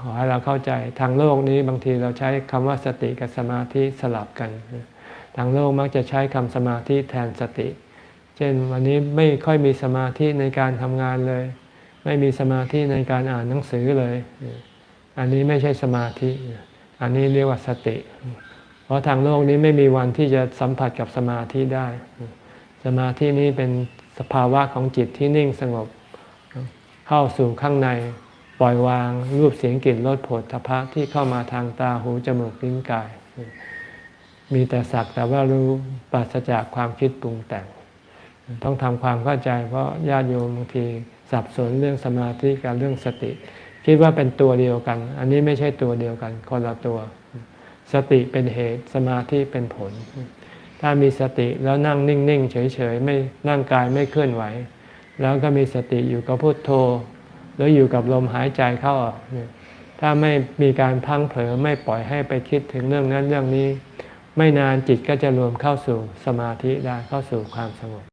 ขอให้เราเข้าใจทางโลกนี้บางทีเราใช้คำว่าสติกับสมาธิสลับกัน ทางโลกมักจะใช้คำสมาธิแทนสติ เช่นวันนี้ไม่ค่อยมีสมาธิในการทำงานเลย ไม่มีสมาธิในการอ่านหนังสือเลย อันนี้ไม่ใช่สมาธิ อันนี้เรียกว่าสติ เพราะทางโลกนี้ไม่มีวันที่จะสัมผัสกับสมาธิได้ สมาธินี้เป็นสภาวะของจิตที่นิ่งสงบเข้าสู่ข้างใน ปล่อยวางรูปเสียงกลิ่นรสผลทพะที่เข้ามาทางตาหูจมูกลิ้นกาย มีแต่สักแต่ว่ารู้ปราศจากความคิดปรุงแต่ง ต้องทำความเข้าใจ เพราะญาติโยมบางทีสับสนเรื่องสมาธิกับเรื่องสติ คิดว่าเป็นตัวเดียวกัน อันนี้ไม่ใช่ตัวเดียวกัน คนละตัว สติเป็นเหตุสมาธิเป็นผล ถ้ามีสติแล้วนั่งนิ่งๆเฉยๆไม่ร่างกายไม่เคลื่อนไหว แล้วก็มีสติอยู่กับพุโทโธ รืออยู่กับลมหายใจเข้าออกถ้าไม่มีการพังเผลอไม่ปล่อยให้ไปคิดถึงเรื่องนั้นเรื่องนี้ ไม่นานจิตก็จะรวมเข้าสู่สมาธิได้เข้าสู่ความสงบ